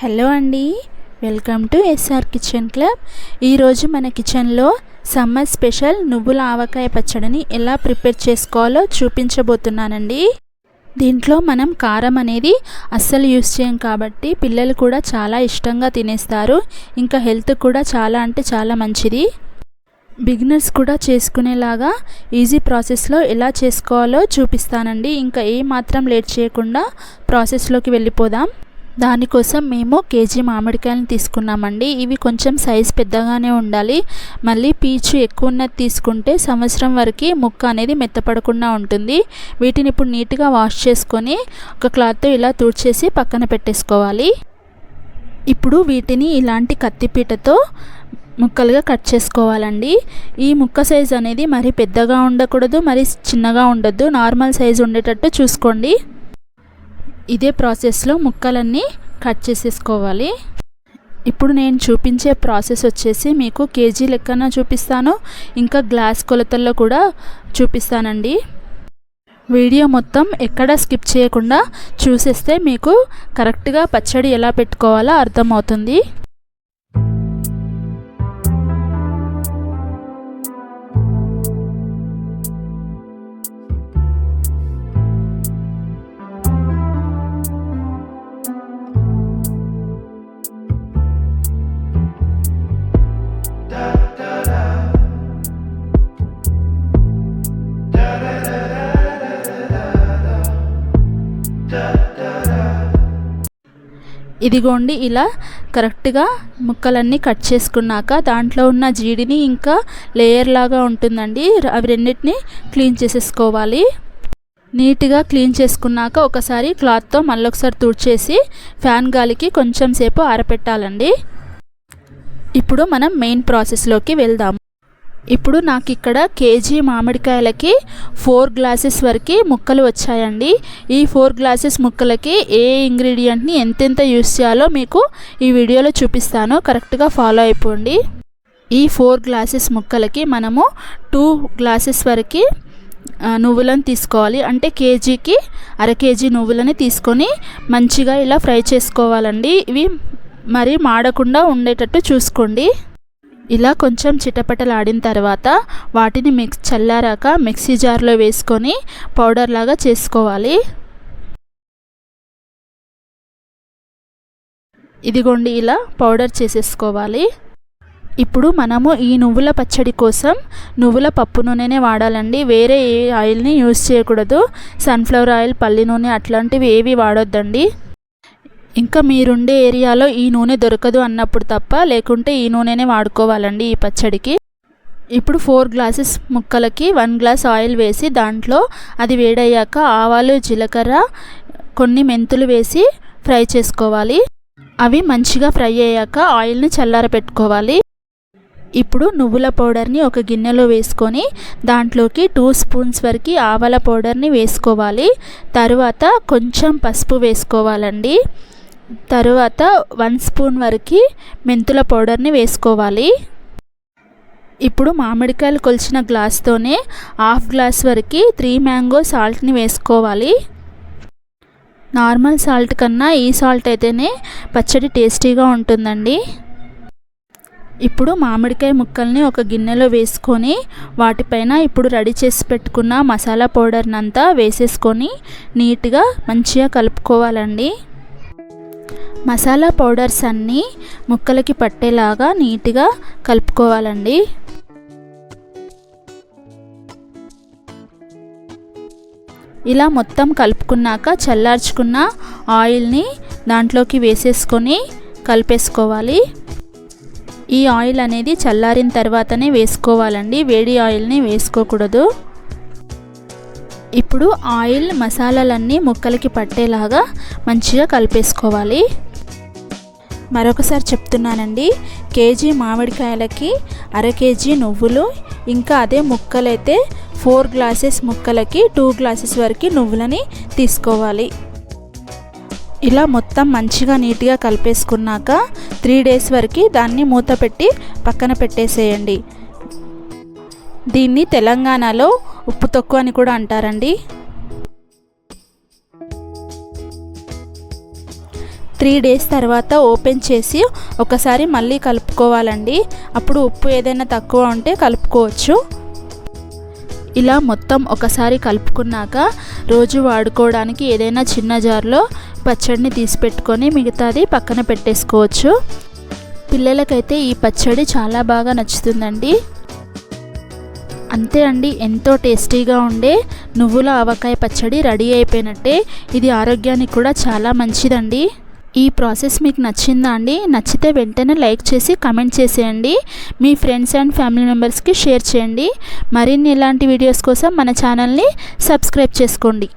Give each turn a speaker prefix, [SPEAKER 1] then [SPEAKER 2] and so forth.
[SPEAKER 1] Hello అండి. Welcome to SR kitchen club. ఈరోజు మన కిచెన్లో సమ్మర్ స్పెషల్ నువ్వుల ఆవకాయ పచ్చడిని ఎలా ప్రిపేర్ చేసుకోవాలో చూపించబోతున్నానండి. దీంట్లో మనం కారం అనేది అస్సలు యూస్ చేయం కాబట్టి పిల్లలు కూడా చాలా ఇష్టంగా తినేస్తారు. ఇంకా హెల్త్ కూడా చాలా అంటే చాలా మంచిది. బిగినర్స్ కూడా చేసుకునేలాగా ఈజీ ప్రాసెస్లో ఎలా చేసుకోవాలో చూపిస్తానండి. ఇంకా ఏ మాత్రం లేట్ చేయకుండా ప్రాసెస్లోకి వెళ్ళిపోదాం. దానికోసం మేము కేజీ మామిడికాయలను తీసుకున్నామండి. ఇవి కొంచెం సైజ్ పెద్దగానే ఉండాలి. మళ్ళీ పీచు ఎక్కువ ఉన్నది తీసుకుంటే సంవత్సరం వరకు ముక్క అనేది మెత్తపడకుండా ఉంటుంది. వీటిని ఇప్పుడు నీట్గా వాష్ చేసుకొని ఒక క్లాత్తో ఇలా తుడిచేసి పక్కన పెట్టేసుకోవాలి. ఇప్పుడు వీటిని ఇలాంటి కత్తిపీటతో ముక్కలుగా కట్ చేసుకోవాలండి. ఈ ముక్క సైజ్ అనేది మరి పెద్దగా ఉండకూడదు మరి చిన్నగా ఉండద్దు. నార్మల్ సైజ్ ఉండేటట్టు చూసుకోండి. ఇదే ప్రాసెస్లో ముక్కలన్నీ కట్ చేసేసుకోవాలి. ఇప్పుడు నేను చూపించే ప్రాసెస్ వచ్చేసి మీకు కేజీ లెక్కన చూపిస్తాను. ఇంకా గ్లాస్ కొలతల్లో కూడా చూపిస్తానండి. వీడియో మొత్తం ఎక్కడ స్కిప్ చేయకుండా చూసేస్తే మీకు కరెక్ట్గా పచ్చడి ఎలా పెట్టుకోవాలో అర్థమవుతుంది. ఇదిగోండి ఇలా కరెక్ట్గా ముక్కలన్నీ కట్ చేసుకున్నాక దాంట్లో ఉన్న జీడిని ఇంకా లేయర్ లాగా ఉంటుందండి. అవి రెండింటిని క్లీన్ చేసేసుకోవాలి. నీట్గా క్లీన్ చేసుకున్నాక ఒకసారి క్లాత్తో మళ్ళీ ఒకసారి తుడిచేసి ఫ్యాన్ గాలికి కొంచెం సేపు ఆరపెట్టాలండి. ఇప్పుడు మనం మెయిన్ ప్రాసెస్లోకి వెళ్దాము ఇప్పుడు నాకు ఇక్కడ కేజీ మామిడికాయలకి ఫోర్ గ్లాసెస్ వరకు ముక్కలు వచ్చాయండి. ఈ ఫోర్ గ్లాసెస్ ముక్కలకి ఏ ఇంగ్రీడియంట్ని ఎంతెంత యూస్ చేయాలో మీకు ఈ వీడియోలో చూపిస్తాను. కరెక్ట్గా ఫాలో అయిపోండి. ఈ ఫోర్ గ్లాసెస్ ముక్కలకి మనము టూ గ్లాసెస్ వరకు నువ్వులను తీసుకోవాలి. అంటే కేజీకి అర కేజీ నువ్వులని తీసుకొని మంచిగా ఇలా ఫ్రై చేసుకోవాలండి. ఇవి మరి మాడకుండా ఉండేటట్టు చూసుకోండి. ఇలా కొంచెం చిటపటలాడిన తర్వాత వాటిని మిక్స్ చల్లారాక మిక్సీ జార్లో వేసుకొని పౌడర్ లాగా చేసుకోవాలి. ఇదిగోండి ఇలా పౌడర్ చేసేసుకోవాలి. ఇప్పుడు మనము ఈ నువ్వుల పచ్చడి కోసం నువ్వుల పప్పు నూనెనే వాడాలండి. వేరే ఏ ఆయిల్ని యూజ్ చేయకూడదు. సన్ఫ్లవర్ ఆయిల్ పల్లి నూనె అట్లాంటివి ఏవి వాడొద్దండి. ఇంకా మీరుండే ఏరియాలో ఈ నూనె దొరకదు అన్నప్పుడు తప్ప లేకుంటే ఈ నూనెనే వాడుకోవాలండి ఈ పచ్చడికి. ఇప్పుడు ఫోర్ గ్లాసెస్ ముక్కలకి వన్ గ్లాస్ ఆయిల్ వేసి దాంట్లో అది వేడయ్యాక ఆవాలు జీలకర్ర కొన్ని మెంతులు వేసి ఫ్రై చేసుకోవాలి. అవి మంచిగా ఫ్రై అయ్యాక ఆయిల్ని చల్లార పెట్టుకోవాలి. ఇప్పుడు నువ్వుల పౌడర్ని ఒక గిన్నెలో వేసుకొని దాంట్లోకి టూ స్పూన్స్ వరకు ఆవాల పౌడర్ని వేసుకోవాలి. తరువాత కొంచెం పసుపు వేసుకోవాలండి. తరువాత వన్ స్పూన్ వరకు మెంతుల పౌడర్ని వేసుకోవాలి. ఇప్పుడు మామిడికాయలు కొలిచిన గ్లాస్తోనే హాఫ్ గ్లాస్ వరకు త్రీ మ్యాంగో సాల్ట్ని వేసుకోవాలి. నార్మల్ సాల్ట్ కన్నా ఈ సాల్ట్ అయితేనే పచ్చడి టేస్టీగా ఉంటుందండి. ఇప్పుడు మామిడికాయ ముక్కల్ని ఒక గిన్నెలో వేసుకొని వాటిపైన ఇప్పుడు రెడీ చేసి పెట్టుకున్న మసాలా పౌడర్ని అంతా వేసేసుకొని నీట్గా మంచిగా కలుపుకోవాలండి. మసాలా పౌడర్స్ అన్నీ ముక్కలకి పట్టేలాగా నీట్గా కలుపుకోవాలండి. ఇలా మొత్తం కలుపుకున్నాక చల్లార్చుకున్న ఆయిల్ని దాంట్లోకి వేసేసుకొని కలిపేసుకోవాలి. ఈ ఆయిల్ అనేది చల్లారిన తర్వాతనే వేసుకోవాలండి. వేడి ఆయిల్ని వేసుకోకూడదు. ఇప్పుడు ఆయిల్ మసాలాలన్నీ ముక్కలకి పట్టేలాగా మంచిగా కలిపేసుకోవాలి. మరొకసారి చెప్తున్నానండి. కేజీ మామిడికాయలకి అర కేజీ నువ్వులు ఇంకా అదే ముక్కలైతే ఫోర్ గ్లాసెస్ ముక్కలకి టూ గ్లాసెస్ వరకు నువ్వులని తీసుకోవాలి. ఇలా మొత్తం మంచిగా నీట్గా కలిపేసుకున్నాక త్రీ డేస్ వరకు దాన్ని మూత పెట్టి పక్కన పెట్టేసేయండి. దీన్ని తెలంగాణలో ఉప్పు తక్కువ అని కూడా అంటారండి. త్రీ డేస్ తర్వాత ఓపెన్ చేసి ఒకసారి మళ్ళీ కలుపుకోవాలండి. అప్పుడు ఉప్పు ఏదైనా తక్కువ ఉంటే కలుపుకోవచ్చు. ఇలా మొత్తం ఒకసారి కలుపుకున్నాక రోజు వాడుకోవడానికి ఏదైనా చిన్న జార్లో పచ్చడిని తీసి పెట్టుకొని మిగతాది పక్కన పెట్టేసుకోవచ్చు. పిల్లలకైతే ఈ పచ్చడి చాలా బాగా నచ్చుతుందండి. అంతే అండి ఎంతో టేస్టీగా ఉండే నువ్వుల ఆవకాయ పచ్చడి రెడీ అయిపోయినట్టే. ఇది ఆరోగ్యానికి కూడా చాలా మంచిదండి. ఈ ప్రాసెస్ మీకు నచ్చిందా అండి? నచ్చితే వెంటనే లైక్ చేసి కమెంట్ చేసేయండి. మీ ఫ్రెండ్స్ అండ్ ఫ్యామిలీ మెంబర్స్కి షేర్ చేయండి. మరిన్ని ఇలాంటి వీడియోస్ కోసం మన ఛానల్ని సబ్స్క్రైబ్ చేసుకోండి.